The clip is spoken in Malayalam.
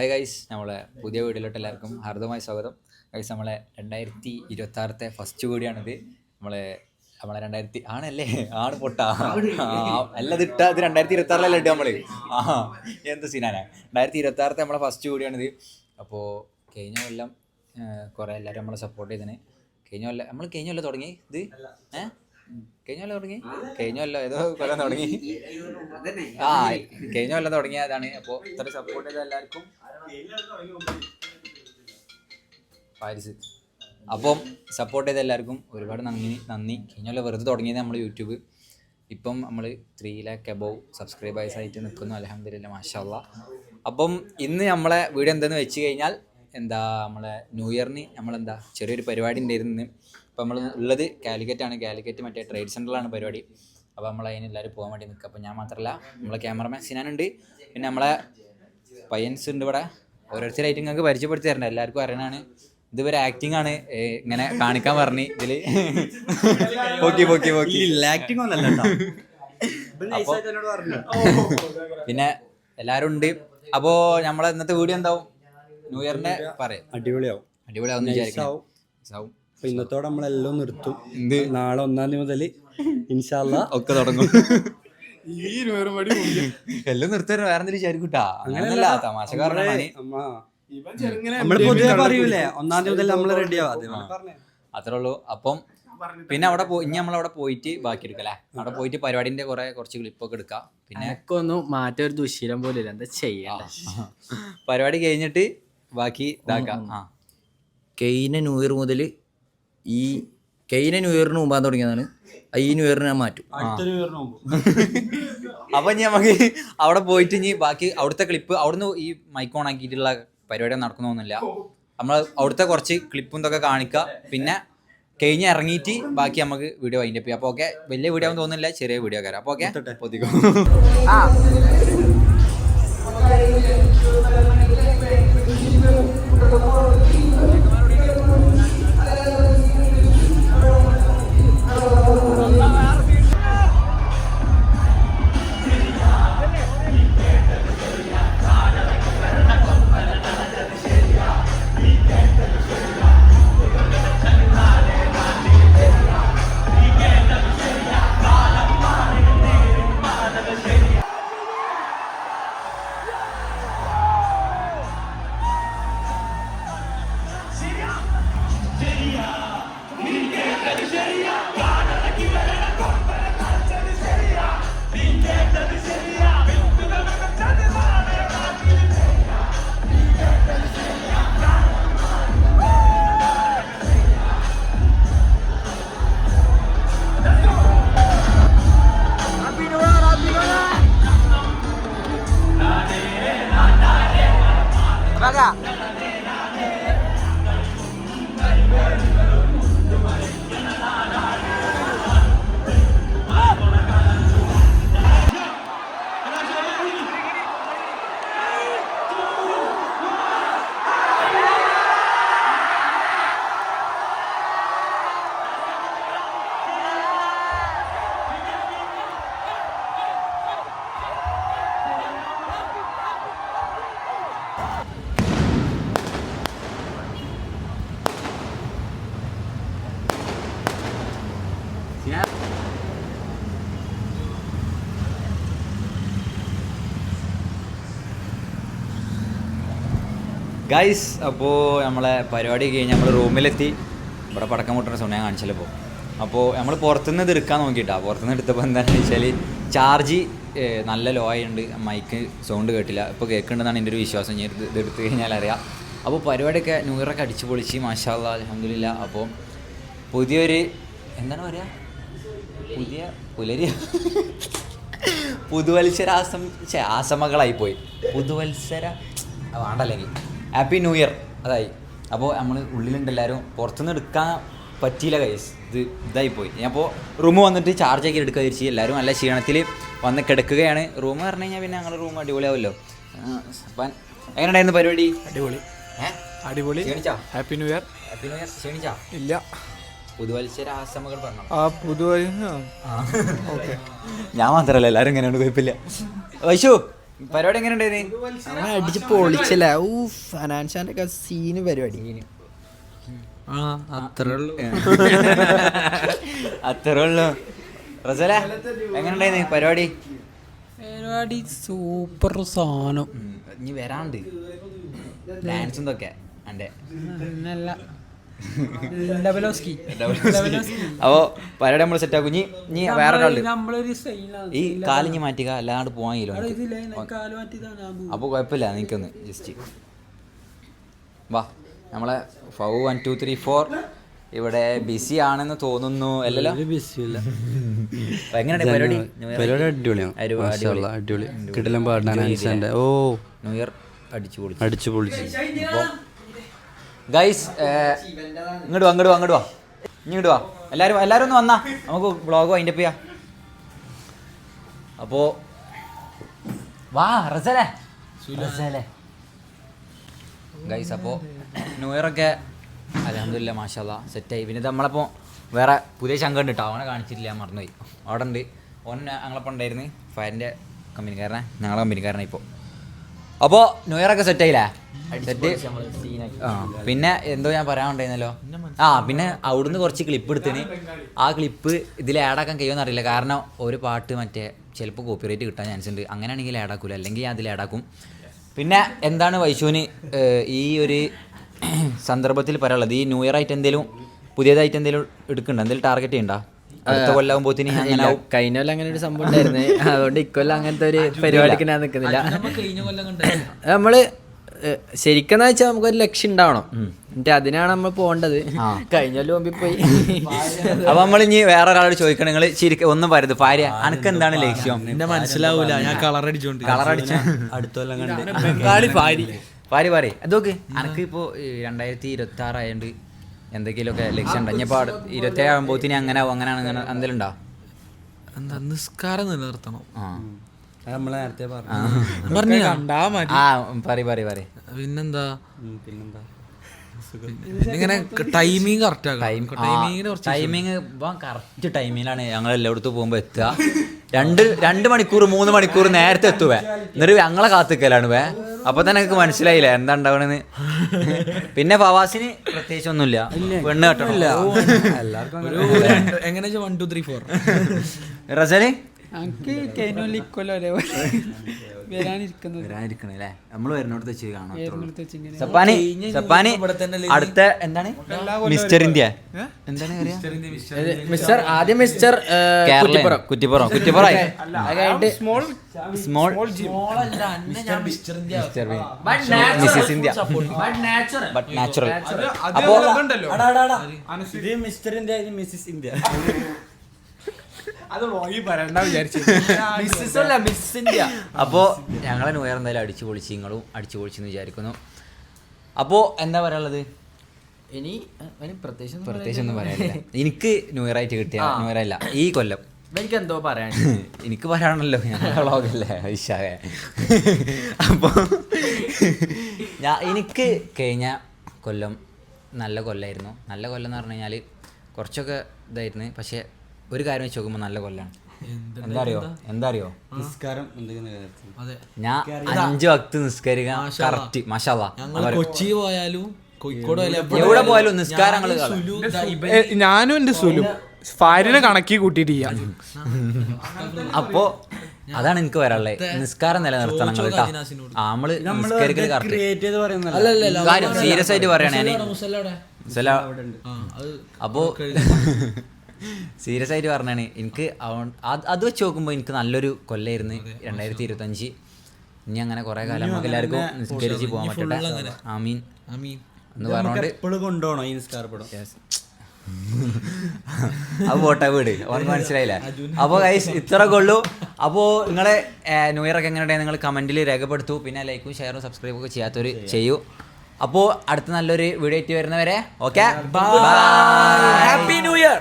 ഹായ് ഗൈസ് നമ്മളെ പുതിയ വീഡിയോയിലോട്ട് എല്ലാവർക്കും ഹാർദമായ സ്വാഗതം. ഗൈസ് നമ്മളെ രണ്ടായിരത്തി ഇരുപത്തി ആറത്തെ ഫസ്റ്റ് വീഡിയോയാണിത്. നമ്മളെ നമ്മളെ രണ്ടായിരത്തി ആണല്ലേ? ആണ് പൊട്ട. അല്ല ഇട്ട ഇത് രണ്ടായിരത്തി ഇരുപത്തി ആറിലല്ലേ ഇട്ട് നമ്മൾ. ആ എന്ത് സീനാണ് രണ്ടായിരത്തി ഇരുപത്തി ആറത്തെ നമ്മളെ ഫസ്റ്റ് വീഡിയോയാണിത്. അപ്പോൾ കഴിഞ്ഞ കൊല്ലം കുറേ എല്ലാവരും നമ്മളെ സപ്പോർട്ട് ചെയ്തതിന് കഴിഞ്ഞ കൊല്ലം നമ്മൾ കഴിഞ്ഞ കൊല്ലം തുടങ്ങി ഇത്? ഏഹ് കഴിഞ്ഞ കൊല്ലം തുടങ്ങി? കഴിഞ്ഞ കൊല്ലം ഏതോ കൊല്ലം തുടങ്ങി. ആ കഴിഞ്ഞ കൊല്ലം തുടങ്ങിയതാണ്. അപ്പോൾ ഇത്ര സപ്പോർട്ട് ചെയ്ത എല്ലാവർക്കും പാരിസ്. അപ്പം സപ്പോർട്ട് ചെയ്ത എല്ലാവർക്കും ഒരുപാട് നന്ദി. നന്ദി. കഴിഞ്ഞ കൊല്ലം വെറുതെ തുടങ്ങിയത് നമ്മൾ യൂട്യൂബ്. ഇപ്പം നമ്മൾ ത്രീ ലാക്ക് അബവ് സബ്സ്ക്രൈബേഴ്സ് ആയിട്ട് നിൽക്കുന്നു അലഹമില്ല മാഷല്ല അപ്പം ഇന്ന് നമ്മളെ വീട് എന്തെന്ന് വെച്ച് കഴിഞ്ഞാൽ എന്താ നമ്മളെ ന്യൂ ഇയറിന് നമ്മളെന്താ? ചെറിയൊരു പരിപാടി ഉണ്ടായിരുന്നു അപ്പോൾ നമ്മൾ ഉള്ളത് കാലിക്കറ്റ് ആണ്. കാലിക്കറ്റ് മറ്റേ ട്രേഡ് സെന്ററിലാണ് പരിപാടി. അപ്പോൾ നമ്മൾ അതിന് എല്ലാവരും പോകാൻ വേണ്ടി നിൽക്കുക അപ്പോൾ ഞാൻ മാത്രമല്ല നമ്മളെ ക്യാമറമാൻ സിനാനുണ്ട് പിന്നെ നമ്മളെ പയ്യൻസ് ഉണ്ട് ഇവിടെ. ഓരോരുത്തരായിട്ട് നിങ്ങൾക്ക് പരിചയപ്പെടുത്തി തരണ്ട. എല്ലാവർക്കും അറിയണാണ് ഇതുവരെ ആക്ടിങ് ആണ്. ഇങ്ങനെ കാണിക്കാൻ പറഞ്ഞു ഇതിൽ. പൊക്കി പൊക്കി പൊക്കി. ആക്ടിങ് ഒന്നല്ല പിന്നെ എല്ലാരും ഉണ്ട്. അപ്പോൾ നമ്മളെ ഇന്നത്തെ വീഡിയോ എന്താവും? ന്യൂ ഇയറിന്റെ പറയാം. അടിപൊളിയാവും. അടിപൊളിയാവും. ആവും. അപ്പൊ ഇന്നത്തോടെ നമ്മളെല്ലാം നിർത്തും. നാളെ ഒന്നാം തീയതി മുതൽ ഇൻഷാല്ല ഒക്കെ തുടങ്ങും. ഈ പരിപാടി എല്ലാം നിർത്തരും വേറെ എന്തെങ്കിലും വിചാരിക്കൂട്ടാ. അങ്ങനല്ല. തമാശക്കാരനാണ് ഇവൻ ചെറുങ്ങനെ നമ്മൾ പൊതുവെ പറയൂലേ ഒന്നാം തീയതി മുതൽ നമ്മൾ അത്രേ ഉള്ളൂ. അപ്പം പിന്നെ അവിടെ പോയി ഇനി നമ്മളവിടെ പോയിട്ട് ബാക്കി എടുക്കല്ലേ അവിടെ പോയിട്ട് പരിപാടിന്റെ കുറെ കുറച്ച് ക്ലിപ്പൊക്കെ എടുക്കാം. പിന്നെ ഒക്കെ ഒന്ന് മാറ്റ ഒരു ദുശീലം പോലും ഇല്ല. എന്താ ചെയ്യാ പരിപാടി കഴിഞ്ഞിട്ട് ബാക്കി ഇതാക്കാം. ആ. കെയ്ന ന്യൂ ഇയർ മുതൽ ഈ കെയിനെ ന്യൂ ഇയറിന് മുമ്പാൻ തുടങ്ങിയതാണ്. ഈ ന്യൂ ഇയറിന് ഞാൻ മാറ്റും. അപ്പൊ ഇനി നമുക്ക് അവിടെ പോയിട്ട് ഇനി ബാക്കി അവിടുത്തെ ക്ലിപ്പ് അവിടുന്ന് ഈ മൈക്ക് ഓൺ ആക്കിയിട്ടുള്ള പരിപാടി നടക്കുന്നൊന്നുമില്ല നമ്മൾ അവിടുത്തെ കുറച്ച് ക്ലിപ്പും ഇതൊക്കെ കാണിക്കുക പിന്നെ കഴിഞ്ഞ് ഇറങ്ങിയിട്ട് ബാക്കി നമുക്ക് വീഡിയോ വൈൻഡപ്പ് ചെയ്യാം. അപ്പോൾ ഓക്കെ വലിയ വീഡിയോ ആണെന്ന് തോന്നുന്നില്ല ചെറിയ വീഡിയോ കയറാം അപ്പോൾ ഓക്കെ പൊതിക്കോ. ഗൈസ് അപ്പോൾ നമ്മളെ പരിപാടി കഴിഞ്ഞ് നമ്മൾ റൂമിലെത്തി. ഇവിടെ പടക്കം പൊട്ടുന്ന സമയം ഞാൻ കാണിച്ചല്ലോ അപ്പോൾ നമ്മൾ പുറത്തുനിന്ന് ഇത് എടുക്കാൻ നോക്കിയിട്ടാണ് പുറത്തുനിന്ന് എടുത്തപ്പോൾ എന്താണെന്ന് വെച്ചാൽ ചാർജ് നല്ല ലോ ആയിട്ടുണ്ട് മൈക്ക് സൗണ്ട് കേട്ടില്ല. ഇപ്പോൾ കേൾക്കുന്നുണ്ടെന്നാണ് എന്റെ ഒരു വിശ്വാസം. ഞാൻ ഇത് എടുത്തു കഴിഞ്ഞാൽ അറിയാം. അപ്പോൾ പരിപാടിയൊക്കെ ന്യൂ അടിച്ചു പൊളിച്ച് മാഷാല്ല അലഹമില്ല അപ്പോൾ പുതിയൊരു എന്താണ് പറയുക പുതിയ പുലരി പുതുവത്സരാസം ആസമകളായിപ്പോയി. ആസമകളായി പോയി പുതുവത്സര വേണ്ടല്ലെങ്കിൽ ഹാപ്പി ന്യൂ ഇയർ അതായി. അപ്പോൾ നമ്മൾ ഉള്ളിലുണ്ട് എല്ലാവരും പുറത്തുനിന്ന് എടുക്കാൻ പറ്റിയില്ല കൈസ് ഇത് ഇതായിപ്പോയി. പോയി ഞാൻ അപ്പോൾ റൂം വന്നിട്ട് ചാർജ് ആക്കി എടുക്കുക തിരിച്ച് എല്ലാവരും നല്ല ക്ഷീണത്തിൽ വന്ന് കിടക്കുകയാണ്. റൂം പറഞ്ഞു കഴിഞ്ഞാൽ പിന്നെ ഞങ്ങളുടെ റൂം അടിപൊളിയാവുമല്ലോ അപ്പം എങ്ങനെയുണ്ടായിരുന്നു പരിപാടി? അടിപൊളി. അടിപൊളി. Happy new year happy new year ക്ഷീണിച്ചാ? ഇല്ല. പുതുവത്സര ആസമകൾ പറഞ്ഞു? ആ പുതുവത്സര. ഞാൻ മാത്രല്ല എല്ലാവരും ഇങ്ങനെയാണ് കുഴപ്പമില്ല. വൈശു പരിപാടി എങ്ങനെ ഉണ്ടായിരുന്നു അടിച്ച് പൊളിച്ചില്ല ഊ ഫനാൻഷാന്റെ ഒക്കെ സീന് പരിപാടി. ആ അത്രേ ഉള്ളൂ. അത്രേ ഉള്ളൂ. റസല എങ്ങനെ ഉണ്ടായിരുന്നു പരിപാടി? പരിപാടി സൂപ്പർ സാധനം. ഇനി വരാണ്ട് ഡാൻസും ഇതൊക്കെ. ഡബലോസ്കി അപ്പോ പരിപാടി നമ്മൾ സെറ്റ് ആക്കും. ഇനി വേറെ ഈ കാലിഞ്ഞ് മാറ്റുക അല്ലാണ്ട് പോകാൻ അപ്പൊ ഇതില്ലേ? കാൽ മാറ്റിയതാണ് ഞാൻ അപ്പോൾ കുഴപ്പമില്ല നിനക്കൊന്ന് ജസ്റ്റ് വാ നമ്മളെ ഫൗ വൺ ടു ത്രീ ഫോർ ഇവിടെ ബിസി ആണെന്ന് തോന്നുന്നു. അല്ലല്ലോ? പരിപാടി? പരിപാടി അടിപൊളിയാണ് മാഷാ അടിപൊളി. അല്ലാ, അടിപൊളി കിടിലം പാടാൻ ഓ. ന്യൂ ഇയർ അടിച്ചു പൊളിച്ചു. അടിച്ചു പൊളിച്ചു. ഗൈസ് ഇങ്ങോട്ട് വാ ഇങ്ങോട്ട് വാ ഇങ്ങോട്ട് വാ. ഇങ്ങോട്ട് വാ. എല്ലാവരും എല്ലാവരും ഒന്ന് വന്നാ. നമുക്ക് വ്ളോഗ് വൈൻഡപ്പ് ചെയ്യാം. അപ്പോ വാ റസലേ. റസലേ. ഗൈസ് അപ്പോൾ ന്യൂ ഇയർ ഒക്കെ അലഹമില്ല മാഷാല്ല സെറ്റായി പിന്നെ നമ്മളപ്പോ നമ്മളപ്പോൾ വേറെ പുതിയ ശങ്ക ഉണ്ട് കേട്ടോ അവനെ കാണിച്ചിട്ടില്ല ഞാൻ മറന്നുപോയി. അവിടെ ഉണ്ട്. ഓൻ ഞങ്ങളപ്പം ഉണ്ടായിരുന്നു. ഫയറിന്റെ കമ്പനിക്കാരനെ. ഞങ്ങളുടെ കമ്പനിക്കാരനെ ഇപ്പോൾ അപ്പോൾ ന്യൂ സെറ്റ് ആയില്ലേ? സെറ്റായില്ലേ സെറ്റ് ആ പിന്നെ എന്തോ ഞാൻ പറയാനുണ്ടായിരുന്നല്ലോ? ആ പിന്നെ അവിടുന്ന് കുറച്ച് ക്ലിപ്പ് എടുത്തിന്. ആ ക്ലിപ്പ് ഇതിൽ ആഡാക്കാൻ കഴിയുമെന്ന് അറിയില്ല. കാരണം ഒരു പാട്ട് മറ്റേ ചിലപ്പോൾ കോപ്പിറൈറ്റ് കിട്ടാൻ ചാൻസ് ഉണ്ട്. അങ്ങനെയാണെങ്കിൽ ആഡാക്കൂല അല്ലെങ്കിൽ ഞാൻ അതിൽ ആഡാക്കും പിന്നെ എന്താണ് വൈശുവിന് ഈ ഒരു സന്ദർഭത്തിൽ പറയാനുള്ളത്? ഈ ന്യൂ ഇയർ ആയിട്ട് എന്തെങ്കിലും പുതിയതായിട്ട് എന്തെങ്കിലും എടുക്കുന്നുണ്ടോ? എന്തെങ്കിലും ടാർഗറ്റ് ചെയ്യണ്ടോ? അടുത്ത കൊല്ലാകുമ്പോത്തിന് അങ്ങനെ ആവും. കഴിഞ്ഞ കൊല്ലം അങ്ങനെ ഒരു സംഭവം ഉണ്ടായിരുന്നേ. അതുകൊണ്ട് ഇക്കൊല്ലം അങ്ങനത്തെ ഒരു പരിപാടിക്ക് ഞാൻ നിൽക്കുന്നില്ല നമ്മൾ ഏഹ്, ശരിക്കെന്ന് വെച്ചാൽ നമുക്കൊരു ലക്ഷ്യം ഉണ്ടാവണം. എന്നിട്ട് അതിനാണ് നമ്മൾ പോകേണ്ടത്. കഴിഞ്ഞ കൊല്ലം മുമ്പിൽ പോയി. അപ്പൊ നമ്മൾ ഇനി വേറെ ഒരാളോട് ചോദിക്കണം. നിങ്ങൾ ശരിക്കും ഒന്നും പറയരുത്. ഭാര്യ അനക്ക് എന്താണ് ലക്ഷ്യം? എന്നെ മനസ്സിലാവൂല. ഞാൻ കളർ അടിച്ചോണ്ട്. കളർ അടിച്ച കൊല്ലം കണ്ട്. ബംഗാളി ഭാര്യ. ഭാര്യ പറയും അതൊക്കെ അനക്ക് ഇപ്പോ രണ്ടായിരത്തി ഇരുപത്തി ആറ് ആയതുകൊണ്ട് എന്തെങ്കിലുമൊക്കെ ലക്ഷ്യം ഉണ്ടോ. ഇനിയിപ്പോ ഇരുപത്തി ആകുമ്പോൾ ആകുമ്പോത്തിന് അങ്ങനെ ആവും അങ്ങനെയാണ് അങ്ങനെ എന്തെങ്കിലും ഉണ്ടോ? എന്താ നിസ്കാരം നിലനിർത്തണം. ആ. നമ്മളെ നേരത്തെ പറഞ്ഞു. പറഞ്ഞു കണ്ടാ മതി. ആ പറയും പറയും പറയും. പിന്നെന്താ? പിന്നെന്താ? ഇങ്ങനെ ടൈമിങ് കറക്റ്റ് ടൈം ആക്കാം ടൈമിങ്ങിന് ടൈമിങ് കറക്റ്റ് ടൈമിലാണ് ഞങ്ങൾ എല്ലായിടത്തും പോകുമ്പോൾ എത്തുക. രണ്ട് രണ്ട് മണിക്കൂർ മൂന്ന് മണിക്കൂർ നേരത്തെ എത്തുവേ. എന്നിട്ട് ഞങ്ങളെ കാത്തിക്കലാണ് വേ. അപ്പൊ തന്നെ എനിക്ക് മനസ്സിലായില്ല എന്താ ഉണ്ടാവണെന്ന്. പിന്നെ ഫവാസിന് പ്രത്യേകിച്ച് ഒന്നുമില്ല പെണ്ണ് കെട്ടണം. എല്ലാവർക്കും എങ്ങനെ one two three four Russell? എനിക്ക് കഴിഞ്ഞ ഇക്കൊല്ലം ഒരേപോലെ വരാനിരിക്കുന്നത്. വരാനിരിക്കണേ അല്ലേ നമ്മൾ വരുന്നോടത്ത് വെച്ച് കാണാം സപ്പാനി സപ്പാനി അടുത്ത എന്താണ്? Mister India. എന്താണ് മിസ്റ്റർ ആദ്യം mister Kuttippuram. Kuttippuram Kuttippuram. Small small mister India. But natural അപ്പോ ഇത് മിസ്റ്റർ ഇന്ത്യ മിസ്സിസ് ഇന്ത്യ. അത് പോയി വരണ്ട വിചാരിച്ചു മിസ് ഇന്ത്യ അപ്പോ ഞങ്ങളെ ന്യൂയർ എന്തായാലും അടിച്ചു പൊളിച്ച് നിങ്ങളും അടിച്ചു പൊളിച്ചെന്ന് വിചാരിക്കുന്നു. അപ്പോ എന്താ പറയാനുള്ളത്? ഇനി പ്രത്യേകിച്ച് പ്രത്യേകിച്ച് ഒന്നും പറയാനില്ല. എനിക്ക് ന്യൂയർ ആയിട്ട് കിട്ടിയ ന്യൂ അല്ല ഈ കൊല്ലം. എനിക്ക് എന്തോ പറയാൻ. എനിക്ക് പറയാണല്ലോ ഞാൻ വ്ളോഗല്ലേ വിശാഖെ അപ്പോൾ ഞാൻ എനിക്ക് കഴിഞ്ഞ കൊല്ലം നല്ല കൊല്ലമായിരുന്നു നല്ല കൊല്ലം എന്ന് പറഞ്ഞു കഴിഞ്ഞാൽ കുറച്ചൊക്കെ ഇതായിരുന്നു പക്ഷേ ഒരു കാര്യം വെച്ച് നോക്കുമ്പോൾ നല്ല കൊല്ലാണ്. എന്താ അറിയോ എന്താ നിസ്കാരം ഞാൻ അഞ്ച് വക്ത് നിസ്കരിക്കാൻ കറക്റ്റ്. മഷാല ഞങ്ങൾ കൊച്ചി പോയാലും എവിടെ പോയാലും നിസ്കാരങ്ങൾ ഞാനും എന്റെ സുലു. ഫാരിനെ കണക്കി കൂട്ടിട്ട് അപ്പോ അതാണ് എനിക്ക് വരാനുള്ളത് നിസ്കാരം നിലനിർത്തണം കേട്ടോ. ആ, നമ്മൾ കറക്റ്റ് കാര്യം സീരിയസ് ആയിട്ട് പറയണേ അപ്പോ സീരിയസ് ആയിട്ട് പറഞ്ഞാണ്. എനിക്ക് അത് വെച്ച് നോക്കുമ്പോൾ എനിക്ക് നല്ലൊരു കൊല്ലായിരുന്നു രണ്ടായിരത്തി ഇരുപത്തി അഞ്ച് ഇനി അങ്ങനെ കുറെ കാലം നമുക്ക് എല്ലാവർക്കും നിസ്കരിച്ച് പോകാൻ പറ്റട്ടെ. ആമീൻ. എന്ന് പറഞ്ഞോണ്ട് എപ്പോഴും കൊണ്ടുപോകണം ഈ നിസ്കാരപ്പടം അത് പോട്ടെ വീട്. അവർക്ക് മനസ്സിലായില്ല. അപ്പോൾ ഗൈസ് ഇത്ര കൊള്ളൂ അപ്പോൾ നിങ്ങളെ ന്യൂ ഇയർ ഒക്കെ നിങ്ങൾ കമന്റിൽ രേഖപ്പെടുത്തു. പിന്നെ ലൈക്കും ഷെയറും സബ്സ്ക്രൈബും ഒക്കെ ചെയ്യാത്തവർ ചെയ്യൂ. അപ്പോൾ അടുത്ത നല്ലൊരു വീഡിയോ ആയിട്ട് വരുന്നവരെ ഓക്കെ ഹാപ്പി ന്യൂ ഇയർ